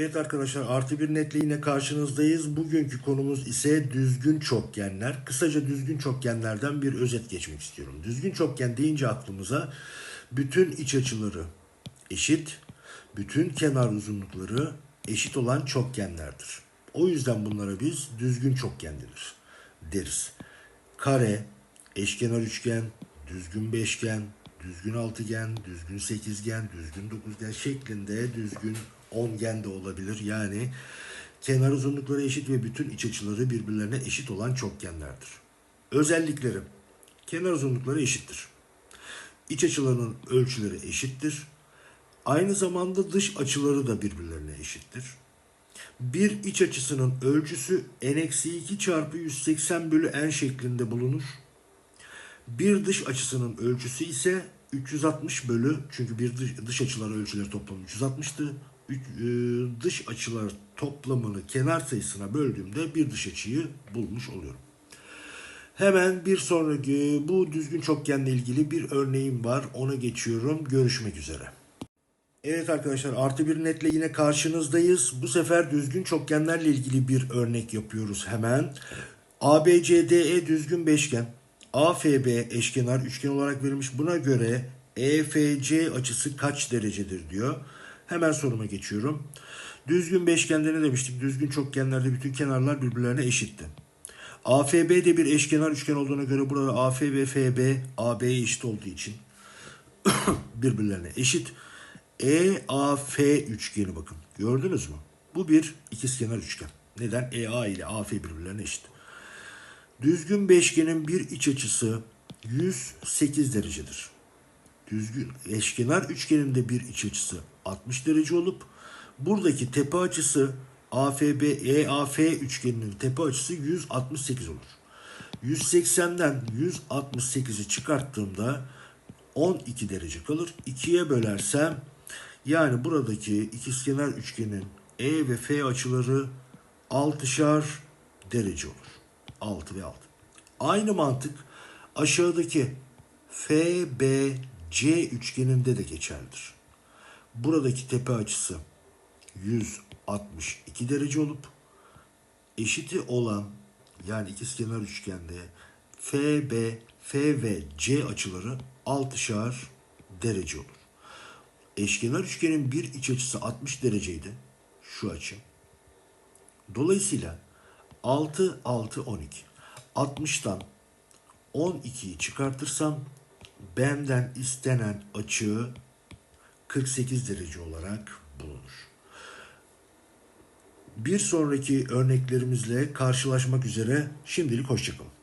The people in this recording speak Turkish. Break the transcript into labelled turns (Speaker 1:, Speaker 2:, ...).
Speaker 1: Evet arkadaşlar artı bir netle yine karşınızdayız. Bugünkü konumuz ise düzgün çokgenler. Kısaca düzgün çokgenlerden bir özet geçmek istiyorum. Düzgün çokgen deyince aklımıza bütün iç açıları eşit, bütün kenar uzunlukları eşit olan çokgenlerdir. O yüzden bunlara biz düzgün çokgen denir, deriz. Kare, eşkenar üçgen, düzgün beşgen, düzgün altıgen, düzgün sekizgen, düzgün dokuzgen şeklinde düzgün ongen de olabilir. Yani kenar uzunlukları eşit ve bütün iç açıları birbirlerine eşit olan çokgenlerdir. Özellikleri kenar uzunlukları eşittir. İç açılarının ölçüleri eşittir. Aynı zamanda dış açıları da birbirlerine eşittir. Bir iç açısının ölçüsü n-2 çarpı 180 bölü n şeklinde bulunur. Bir dış açısının ölçüsü ise 360 bölü çünkü bir dış, dış açılar ölçüleri toplamı 360'tı. E, dış açılar toplamını kenar sayısına böldüğümde bir dış açıyı bulmuş oluyorum. Hemen bir sonraki bu düzgün çokgenle ilgili bir örneğim var. Ona geçiyorum. Görüşmek üzere. Evet arkadaşlar artı bir netle yine karşınızdayız. Bu sefer düzgün çokgenlerle ilgili bir örnek yapıyoruz hemen. ABCDE düzgün beşgen. AFB eşkenar üçgen olarak verilmiş. Buna göre EFC açısı kaç derecedir diyor. Hemen soruma geçiyorum. Düzgün beşgende demiştik? Düzgün çokgenlerde bütün kenarlar birbirlerine eşitti. AFB de bir eşkenar üçgen olduğuna göre burada AF ve FB AB'ye eşit olduğu için birbirlerine eşit. EAF üçgeni bakın. Gördünüz mü? Bu bir ikizkenar üçgen. Neden? EA ile AF birbirlerine eşit. Düzgün beşgenin bir iç açısı 108 derecedir. Düzgün eşkenar üçgenin de bir iç açısı 60 derece olup buradaki tepe açısı AFB EAF üçgeninin tepe açısı 168 olur. 180'den 168'i çıkarttığımda 12 derece kalır. 2'ye bölersem yani buradaki ikizkenar üçgenin E ve F açıları 6'şar derece olur. 6 ve 6. Aynı mantık aşağıdaki FBC üçgeninde de geçerlidir. Buradaki tepe açısı 162 derece olup eşiti olan yani ikizkenar üçgende FB, F ve C açıları 6'şar derece olur. Eşkenar üçgenin bir iç açısı 60 dereceydi. Şu açı. Dolayısıyla 6, 6, 12. 60'tan 12'yi çıkartırsam benden istenen açı 48 derece olarak bulunur. Bir sonraki örneklerimizle karşılaşmak üzere şimdilik hoşçakalın.